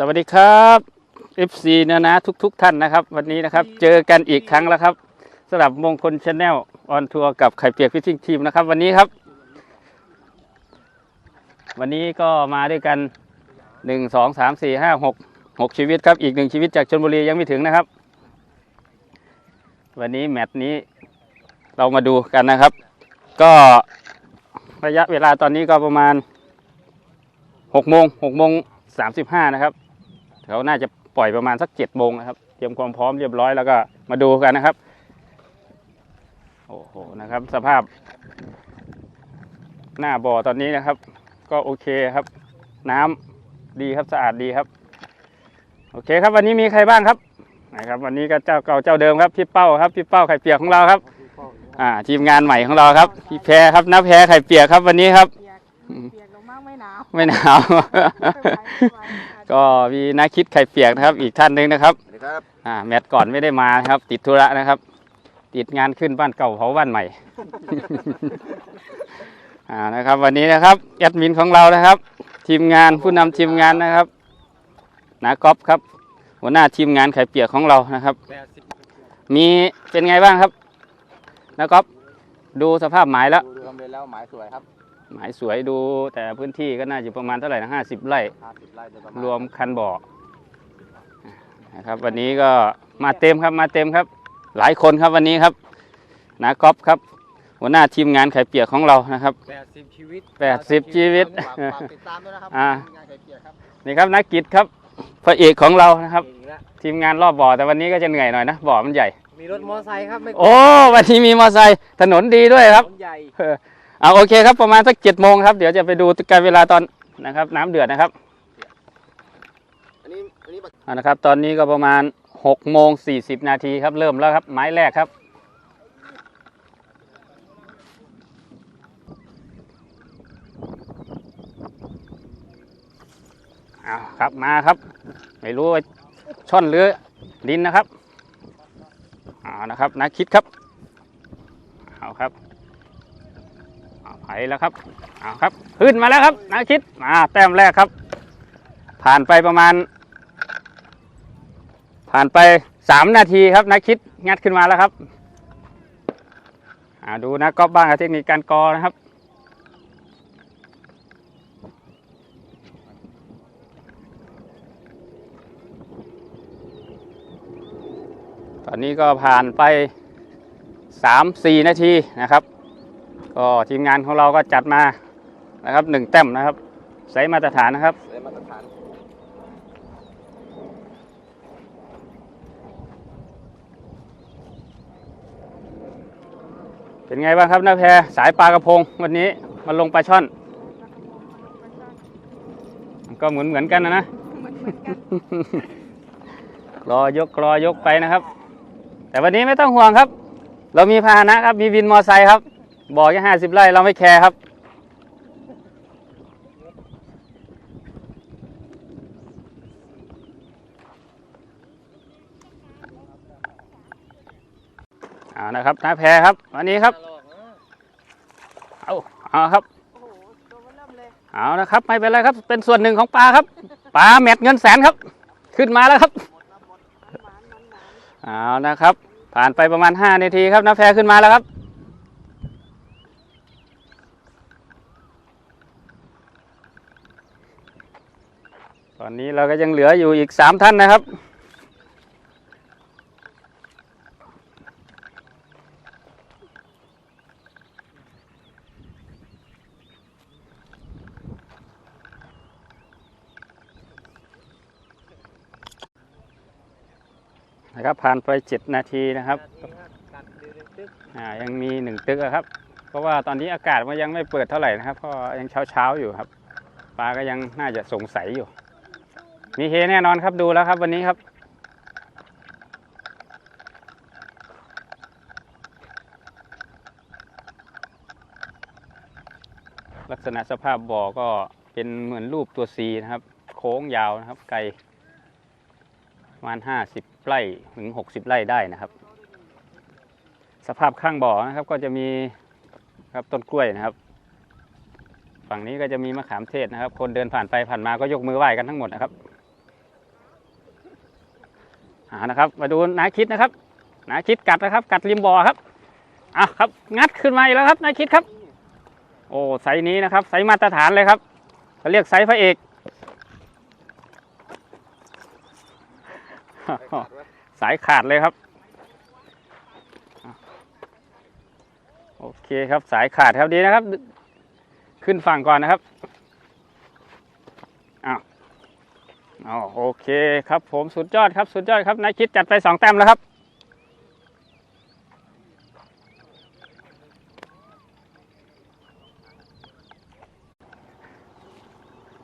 สวัสดีครับ FC นะนะทุกๆท่านนะครับ วันนี้นะครับเจอกันอีกครั้งแล้วครับสำหรับมงคลชาแนลออนทัวร์กับไข่เปียกฟิชชิ่งทีมนะครับ วันนี้ครับ วันนี้ก็มาด้วยกันหนึ่งสองสามสี่ห้าหกหกชีวิตครับ อีกหนึ่งชีวิตจากชนบุรียังไม่ถึงนะครับ วันนี้แมตช์นี้เรามาดูกันนะครับ ก็ระยะเวลาตอนนี้ก็ประมาณหกโมงหกโมงสามสิบห้านะครับ เขาน่าจะปล่อยประมาณสักเจ็ดโมงนะครับ เตรียมความพร้อมเรียบร้อยแล้วก็มาดูกันนะครับ โอ้โหนะครับ สภาพ หน้าบ่อตอนนี้นะครับ ก็โอเคครับ น้ำดีครับสะอาดดีครับ โอเคครับ วันนี้มีใครบ้างครับนะครับ วันนี้ก็เจ้าเก่าเจ้าเดิมครับพี่เป้าครับพี่เป้าไข่เปียกของเราครับ อ่า ทีมงานใหม่ของเราครับพี่แพรครับน้าแพรไข่เปียกครับวันนี้ครับ เปียกเปียกลงมากไม่หนาวไม่หนาว ไม่ไหวไม่ไหวค่ะก็มีนักคิดไข่เปียกนะครับ อีกท่านหนึ่งนะครับสวัสดีครับอ่าแมตช์ก่อนไม่ได้มานะครับ ติดธุระนะครับ ติดงานขึ้นบ้านเก่าเผาบ้านใหม่ อ่านะครับ วันนี้นะครับแอดมินของเรานะครับ ทีมงานผู้นำทีมงานนะครับนาก๊อฟครับ หัวหน้าทีมงานไข่เปียกของเรานะครับ มีเป็นไงบ้างครับนาก๊อฟดูสภาพหมายแล้ว ดูดูทำเลยแล้วหมายสวยครับ หมายสวยดูแต่พื้นที่ก็น่าจะประมาณเท่าไหร่นะห้าสิบไร่50ไร่โดยประมาณรวมคันบ่อนะครับ วันนี้ก็มาเต็มครับมาเต็มครับ หลายคนครับวันนี้ครับนาก๊อฟครับ หัวหน้าทีมงานไข่เปียกของเรานะครับ80ชีวิต80ชีวิตฝากฝากติดตามด้วยนะครับอ่างานไข่เปียกครับนี่ครับนักกิจครับพระเอกของเรานะครับเก่งแล้วทีมงานรอบบ่อแต่วันนี้ก็จะเหนื่อยหน่อยนะบ่อมันใหญ่ มีรถมอเตอร์ไซค์ครับไม่โอ้วันนี้มีมอเตอร์ไซค์ถนนดีด้วยครับถนนใหญ่ เออเอาโอเคครับประมาณสักเจ็ดโมงครับเดี๋ยวจะไปดูการเวลาตอนนะครับ น้ำเดือดนะครับอันนี้อันนี้เอานะครับ ตอนนี้ก็ประมาณ6โมง40นาทีครับ เริ่มแล้วครับ ไม้แรกครับเอาครับมาครับ ไม่รู้ว่าช่อนหรือดินนะครับเอานะครับนักคิดครับเอาครับเอา ไผแล้วครับเอาครับ ขึ้นมาแล้วครับนักคิดมาแต้มแรกครับ ผ่านไปประมาณ ผ่านไปสามนาทีครับนักคิดงัดขึ้นมาแล้วครับอ่าดูนะก๊อฟบ้างกับเทคนิคการกอนะครับตอนนี้ก็ผ่านไปสามสี่นาทีนะครับ ก็ทีมงานของเราก็จัดมานะครับหนึ่งแต้มนะครับใส่มาตรฐานนะครับเสมาตรฐานเป็นไงบ้างครับน้าแพรสายปลากระพงวันนี้มาลงปลาช่อนก็เหมือนเหมือนกันนะนะเหมือนเหมือนกันรอยกรอยกไปนะครับ แต่วันนี้ไม่ต้องห่วงครับ เรามีพาหนะครับ มีวินมอไซค์ครับ บอกแค่ห้าสิบไร่เราไม่แคร์ครับเอานะครับน้าแพรครับวันนี้ครับ เอาเอาครับ โอ้โหตัวมันเริ่มเลยเอานะครับไม่เป็นไรครับ เป็นส่วนหนึ่งของปลาครับปลาเม็ดเงินแสนครับ ขึ้นมาแล้วครับหมานมันหมานเอานะครับ ผ่านไปประมาณ 5 นาทีครับน้าแพรขึ้นมาแล้วครับ อนนี้เราก็ยังเหลืออยู่อีก3ท่านนะครับ นะครับผ่านไป7นาทีนะครับอ่ายังมีหนึ่งตึกอะครับ เพราะว่าตอนนี้อากาศมันยังไม่เปิดเท่าไหร่นะครับเพราะยังเช้าเช้าๆอยู่ครับปลาก็ยังน่าจะสงสัยอยู่ มีเฮแน่นอนครับดูแล้วครับวันนี้ครับ ลักษณะสภาพบ่อก็เป็นเหมือนรูปตัวซีนะครับ โค้งยาวนะครับ ไกลประมาณห้าสิบไร่ถึงหกสิบไร่ได้นะครับ สภาพข้างบ่อนะครับก็จะมีครับต้นกล้วยนะครับ ฝั่งนี้ก็จะมีมะขามเทศนะครับ คนเดินผ่านไปผ่านมาก็ยกมือไหว้กันทั้งหมดนะครับ อ่านะครับ มาดูนาคิดนะครับนาคิดกัดนะครับ กัดริมบ่อครับอะครับงัดขึ้นมาอีกแล้วครับนาคิดครับ โอ้ไซนี้นะครับไซมาตรฐานเลยครับเขาเรียกไซพระเอกสายขาดเลยครับ โอเคครับสายขาดครับดีนะครับ ขึ้นฝั่งก่อนนะครับอ้าว อ๋อโอเคครับผมสุดยอดครับสุดยอดครับนายคิดจัดไปสองแต้มแล้วครับ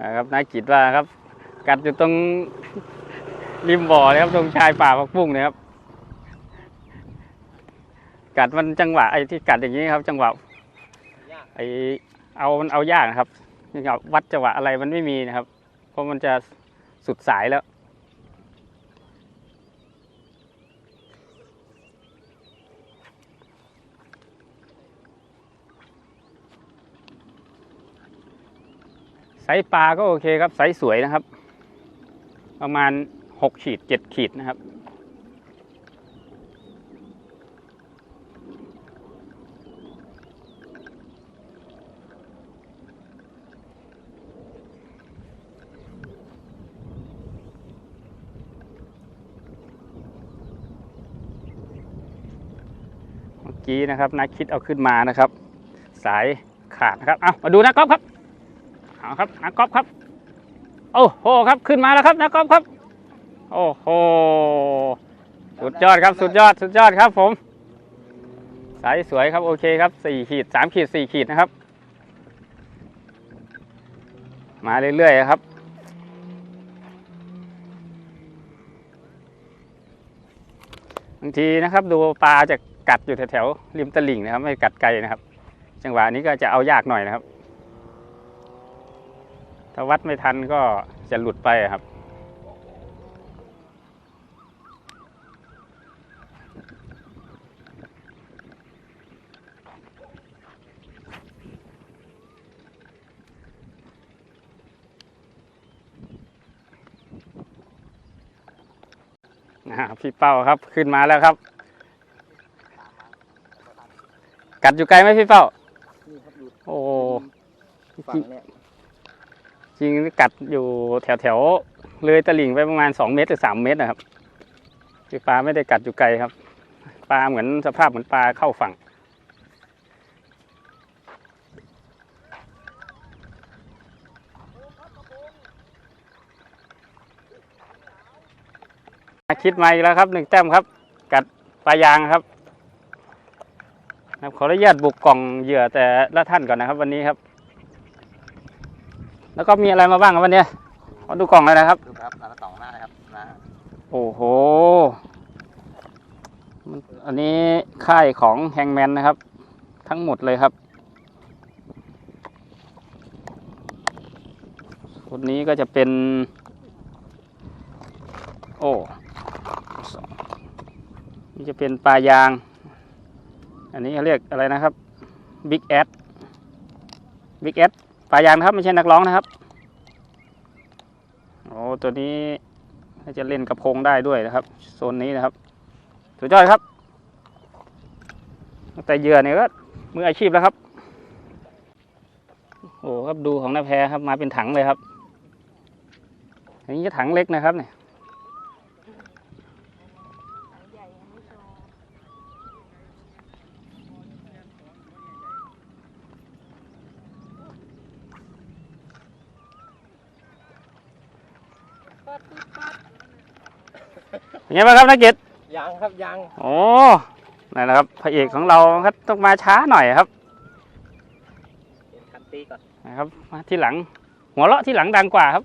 นะครับนายกิดว่าครับ กัดอยู่ตรงริมบ่อเลยครับตรงชายป่าพักบุ้งเนะครับ กัดมันจังหวะไอ้ที่กัดอย่างนี้ครับ จังหวะไอ้เอามันเอายากนะครับจังหวะวัดจังหวะอะไรมันไม่มีนะครับ เพราะมันจะ สุดสายแล้ว ไซส์ปลาก็โอเคครับ ไซส์สวยนะครับ ประมาณหกขีดเจ็ดขีดนะครับ กี้นะครับนักคิดเอาขึ้นมานะครับ สายขาดนะครับเอามาดูนักกอล์ฟครับเอาครับนักกอล์ฟครับ โอ้โหครับขึ้นมาแล้วครับนักกอล์ฟครับ โอ้โหสุดยอดครับสุดยอดสุดยอดครับผม สายสวยครับโอเคครับสี่ขีดสามขีดสี่ขีดนะครับ มาเรื่อยๆครับบางทีนะครับดูปลาจะกััดอยู่แถวๆริมตลิ่งนะครับ ไม่กัดไกลนะครับ จังหวะนี้ก็จะเอายากหน่อยนะครับ ถ้าวัดไม่ทันก็จะหลุดไปครับพี่เป้าครับขึ้นมาแล้วครับ กัดอยู่ไกลไหมพี่เป้านี่ครับอยู่โอ้ฝั่งเนี่ยจริงๆกัดอยู่แถวแถวๆเลยตลิ่งไปประมาณสองเมตรหรือสามเมตรนะครับคือปลาไม่ได้กัดอยู่ไกลครับ ปลาเหมือนสภาพเหมือนปลาเข้าฝั่ง คิดมาอีกแล้วครับหนึ่งแต้มครับ กัดปลายางครับ ครับขออนุญาตบุกกล่องเหยื่อแต่ละท่านก่อนนะครับ วันนี้ครับ แล้วก็มีอะไรมาบ้างครับวันเนี้ยขอดูกล่องเลยนะครับดูครับร้านละสองหน้านะครับนะโอ้โหมันอันนี้ค่ายของแฮงแมนนะครับ ทั้งหมดเลยครับส่วนนี้ก็จะเป็น โอ้สองนี่จะเป็นปลายาง อันนี้เขาเรียกอะไรนะครับบิ๊กแอดบิ๊กแอดปลายางนะครับไม่ใช่นักร้องนะครับโอ้ตัวนี้น่าจะเล่นกระพงได้ด้วยนะครับโซนนี้นะครับสุดยอดครับ แต่เหยื่อเนี่ยก็มืออาชีพแล้วครับโอ้ครับดูของนาแพครับมาเป็นถังเลยครับอันนี้จะถังเล็กนะครับเนี่ย ถังใหญ่ยังไม่โชว์ เป็นไงบ้างครับนักเกียรติยังครับยังโอ้นั่นแหละครับพระเอกของเราครับต้องมาช้าหน่อยครับเห็นคันตีก่อนนะครับ มาที่หลัง หัวเราะที่หลังดังกว่าครับ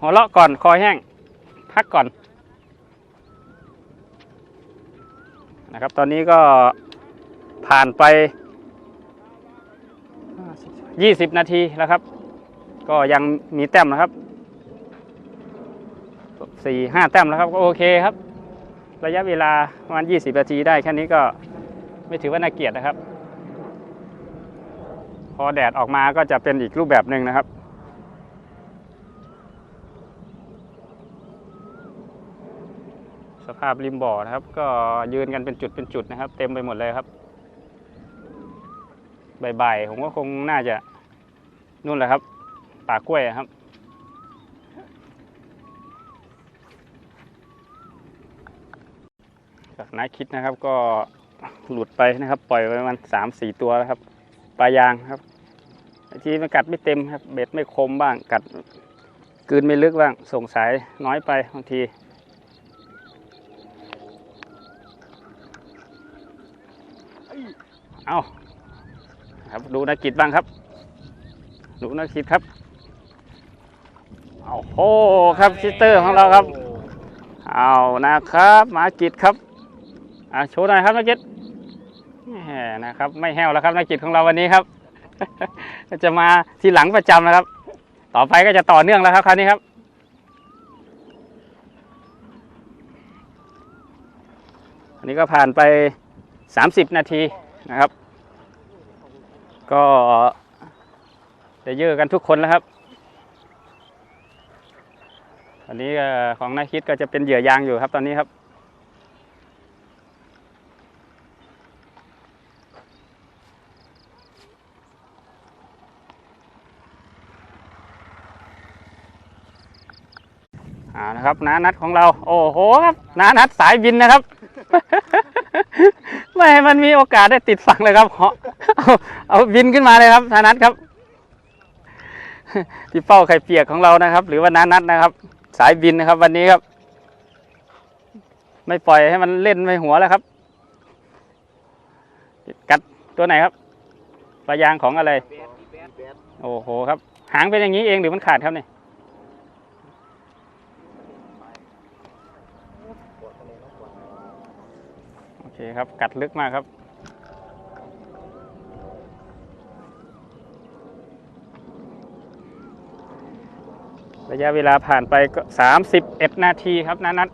หัวเราะก่อนคอแห้ง พักก่อน นะครับ ตอนนี้ก็ผ่านไป 20 นาทีแล้วครับ ก็ยังมีแต้มนะครับ สี่ห้าแต้มแล้วครับก็โอเคครับ ระยะเวลาประมาณ20นาทีได้แค่นี้ก็ไม่ถือว่าน่าเกลียดนะครับ พอแดดออกมาก็จะเป็นอีกรูปแบบหนึ่งนะครับสภาพริมบ่อนะครับ ก็ยืนกันเป็นจุดเป็นจุดนะครับ เต็มไปหมดเลยครับบ่ายๆผมก็คงน่าจะนู่นแหละครับป่ากล้วยครับ จาก นาคิดนะครับ ก็หลุดไปนะครับ ปล่อยไปประมาณสามสี่ตัวแล้วครับปลายางครับบางทีมันกัดไม่เต็มครับ เบ็ดไม่คมบ้างกัดกืนไม่ลึกบ้างส่งสายน้อยไปบางที เอาครับดูนักกิจบ้างครับ ดูนักกิจครับเอาโอ้ครับซิสเตอร์ของเราครับ เอานะครับมากิจครับ อ่าโชว์หน่อยครับนักกิจแหมนะครับ ไม่แห้วแล้วครับนักกิจของเราวันนี้ครับ จะมาทีหลังประจำนะครับ ต่อไปก็จะต่อเนื่องแล้วครับคราวนี้ครับอันนี้ก็ผ่านไป 30 นาทีนะครับ ก็จะเยอะกันทุกคนแล้วครับอันนี้ของนายคิดก็จะเป็นเหยื่อยางอยู่ครับตอนนี้ครับ อ่านะครับน้านัดของเรา โอ้โหครับน้านัดสายบินนะครับ ไม่ให้มันมีโอกาสได้ติดฝั่งเลยครับเอาเอาบินขึ้นมาเลยครับน้านัดครับที่เป้าไข่เปียกของเรานะครับ หรือว่าน้านัดนะครับ สายบินนะครับ วันนี้ครับ ไม่ปล่อยให้มันเล่นไม่หัวแล้วครับ กัดตัวไหนครับปลายางของอะไร โอ้โหครับ หางเป็นอย่างนี้เองหรือมันขาดครับเนี่ย ปวดตรงนี้ต้องปวด โอ เคครับ กัดลึกมากครับ ระยะเวลาผ่านไปก็31นาทีครับนานัด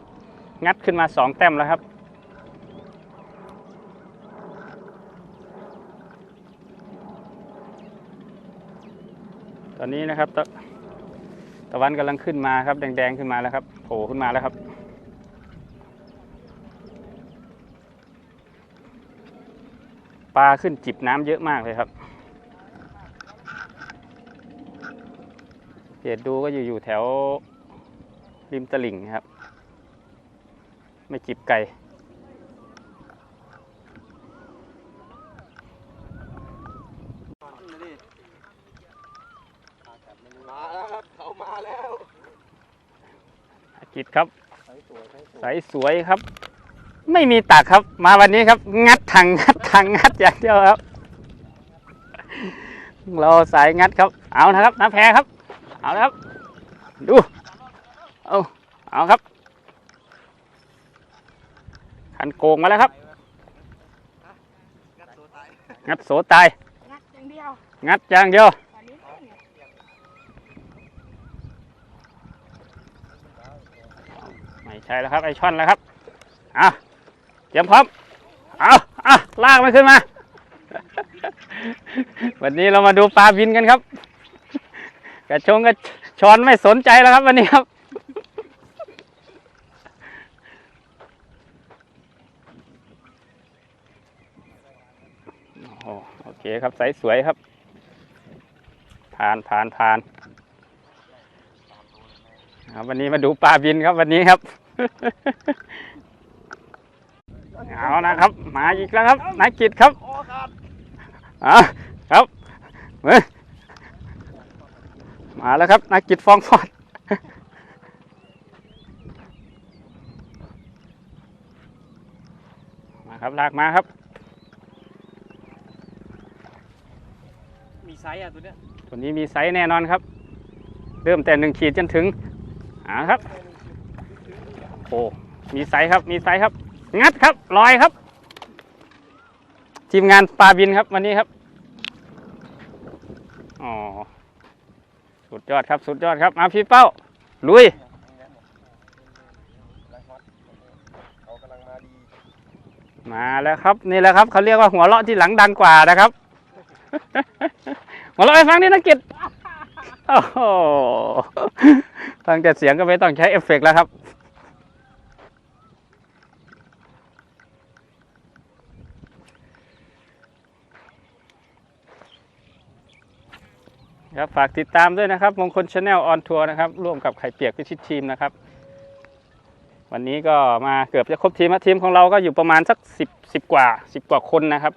งัดขึ้นมา2แต้มแล้วครับตอนนี้นะครับตะตะวันกำลังขึ้นมาครับ แดงๆขึ้นมาแล้วครับโผล่ขึ้นมาแล้วครับ ปลาขึ้นจิบน้ำเยอะมากเลยครับเกตดูก็อยู่อยู่แถวริมตลิ่งครับ ไม่จิบไก่มาแล้วครับ เขามาแล้ว กิจครับใช้สวยใช้สวยใสสวยครับ ไม่มีตักครับ มาวันนี้ครับ งัดถังงัดถังงัดอย่างเดียวครับ เราสายงัดครับ เอานะครับน้ำแพรครับ เอาละครับ ดูเอาเอาครับขันโกงมาแล้วครับ งัดตัวตายงัดโสตาย งัดอย่างเดียวงัดอย่างเดียวตอนนี้เนี่ยไม่ใช่แล้วครับไอช่อนแล้วครับเอา เตรียมพร้อม เอาเอาลากมันขึ้นมา วันนี้เรามาดูปลาบินกันครับ กระชงกระชอนไม่สนใจแล้วครับวันนี้ครับโอเคครับใสสวยครับ ผ่านผ่านผ่านครับวันนี้มาดูปลาบินครับวันนี้ครับ เอานะครับ มาอีกแล้วครับนายกิจครับโอ้ครับอะครับเฮ้ยมาแล้วครับนายกิจฟองฟอดมาครับลากมาครับ มีไซส์อะตัวเนี้ยตัวนี้มีไซส์แน่นอนครับ เริ่มแต่หนึ่งขีดจนถึงอ่าครับโอ้มีไซส์ครับมีไซส์ครับ งัดครับลอยครับ ทีมงานปลาบินครับวันนี้ครับอ๋อสุดยอดครับ สุดยอดครับมาพี่เป้า ลุยมาแล้วครับนี่แหละครับเขาเรียกว่าหัวเราะที่หลังดังกว่านะครับ หัวเราะให้ฟังนี่นักกิจโอ้โหฟังแต่เสียงก็ไม่ต้องใช้เอฟเฟกต์แล้วครับ ครับฝากติดตามด้วยนะครับมงคลชาแนลออนทัวร์นะครับ ร่วมกับไข่เปียกพิชิตทีมนะครับ วันนี้ก็มาเกือบจะครบทีมทีมของเราก็อยู่ประมาณสักสิบสิบกว่าสิบกว่าคนนะครับ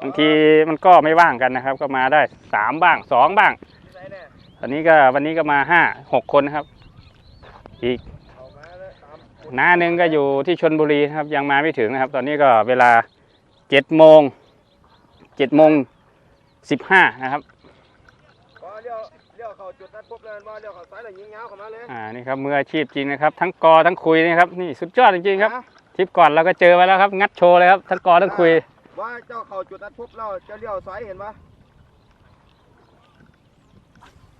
บางทีมันก็ไม่ว่างกันนะครับ ก็มาได้สามบ้างสองบ้างที่ไหนเนี่ยวันนี้ก็วันนี้ก็มาห้าหกคนนะครับ อีกเอามาแล้วตามน้าหนึ่งก็อยู่ที่ชนบุรีครับ ยังมาไม่ถึงนะครับ ตอนนี้ก็เวลาเจ็ดโมงเจ็ดโมงสิบห้านะครับ พอเลี้ยวเลี้ยวเข้าจุดนัดพบเลยว่าเลี้ยวเข้าซ้ายแล้วยิงเงาเข้ามาเลยอ่านี่ครับมืออาชีพจริงนะครับ ทั้งกอทั้งคุยนะครับนี่สุดยอดจริงๆครับนะทริปก่อนเราก็เจอมาแล้วครับ งัดโชว์เลยครับทั้งกอทั้งคุย ว่าเจ้าเข้าจุดนัดพบแล้วจะเลี้ยวซ้ายเห็นปะ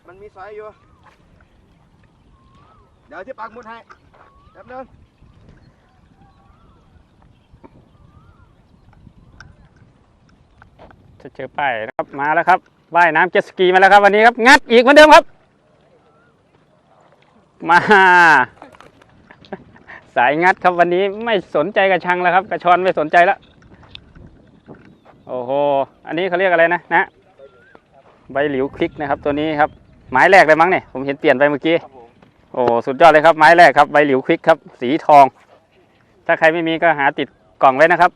มันมีซ้ายอยู่เดี๋ยวที่ปักหมุดให้แป๊บนึงจะเจอป้ายนะครับมาแล้วครับ ว่ายน้ำเจ็ตสกีมาแล้วครับวันนี้ครับ งัดอีกเหมือนเดิมครับ มา สายงัดครับวันนี้ไม่สนใจกระชังแล้วครับ กระชอนไม่สนใจแล้ว โอ้โห อันนี้เขาเรียกอะไรนะนะ ใบหลิวคลิกนะครับ ตัวนี้ครับ ไม้แรกเลยมั้งเนี่ยผมเห็นเปลี่ยนไปเมื่อกี้ โอ้สุดยอดเลยครับไม้แรกครับใบหลิวควิกครับ สีทอง ถ้าใครไม่มีก็หาติดกล่องไว้นะครับ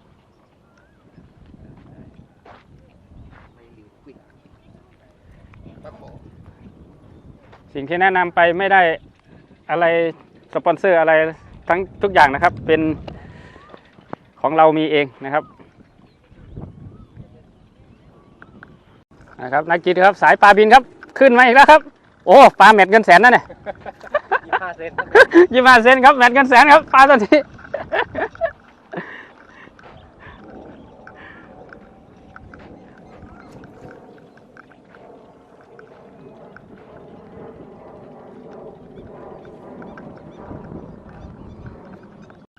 ตะโข สิ่งที่แนะนำไปไม่ได้อะไรสปอนเซอร์อะไรทั้งทุกอย่างนะครับ เป็นของเรามีเองนะครับนะครับนักกีฬาครับสายปลาบินครับ ขึ้นมาอีกแล้วครับ โอ้ปลาแมทเงินแสนนั่นเนี่ยยี่ห้าเซนยี่มาเซนครับแมทเงินแสนครับปลาตัวนี้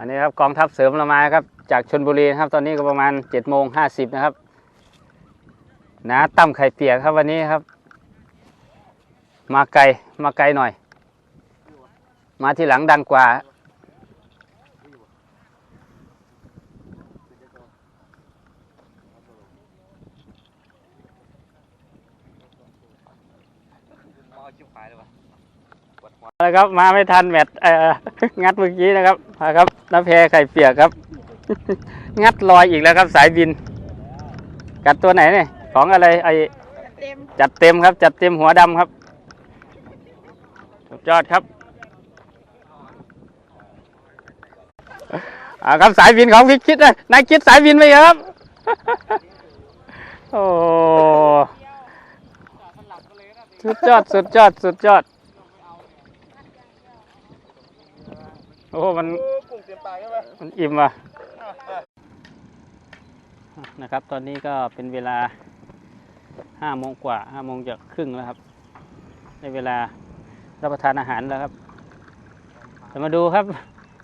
อันนี้ครับกองทัพเสริมเรามาครับจากชนบุรีครับ ตอนนี้ก็ประมาณเจ็ดโมงห้าสิบนะครับนะตั้มไข่เปียกครับวันนี้ครับ มาไกลมาไกลหน่อย มาที่หลังดังกว่าชิบหายเลยวะ ครับ มาไม่ทันแมตช์งัดเมื่อกี้นะครับมาครับน้ำแพไข่เปียกครับ งัดลอยอีกแล้วครับสายบิน กัดตัวไหนเนี่ยของอะไรไอจัดเต็มครับ จัดเต็มหัวดำครับสุดยอดครับอ่าครับสายบินของพิคิดนะนายคิดสายบินไปครับ โอ้สุดยอด สุดยอด สุดยอด โอ้มันโอ้กุ้งเต็มปากใช่ไหมมันอิ่มว่ะนะครับ ตอนนี้ก็เป็นเวลาห้าโมงกว่าห้าโมงจะครึ่งแล้วครับ ในเวลารับประทานอาหารแล้วครับแต่มาดูครับ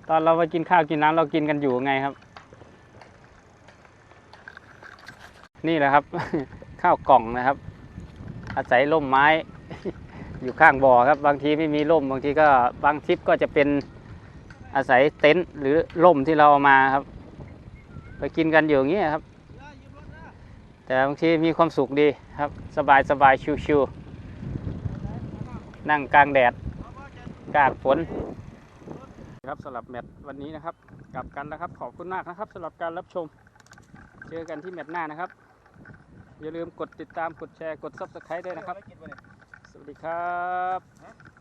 ตอนเราไปกินข้าวกินน้ำเรากินกันอยู่ไงครับ นี่แหละครับ ข้าวกล่องนะครับ อาศัยร่มไม้ อยู่ข้างบ่อครับ บางทีไม่มีร่มบางทีก็บางทริปก็จะเป็น อาศัยเต็นท์หรือร่มที่เราเอามาครับ ไปกินกันอยู่อย่างเงี้ครับ แต่บางทีมีความสุขดีครับ สบายสบายชิวๆนั่งกลางแดดกาดฝนครับสำหรับแมตช์วันนี้นะครับกลับกันแล้วครับ ขอบคุณมากนะครับสำหรับการรับชม เจอกันที่แมตช์หน้านะครับ อย่าลืมกดติดตามกดแชร์กด subscribe ด้วยนะครับ สวัสดีครับ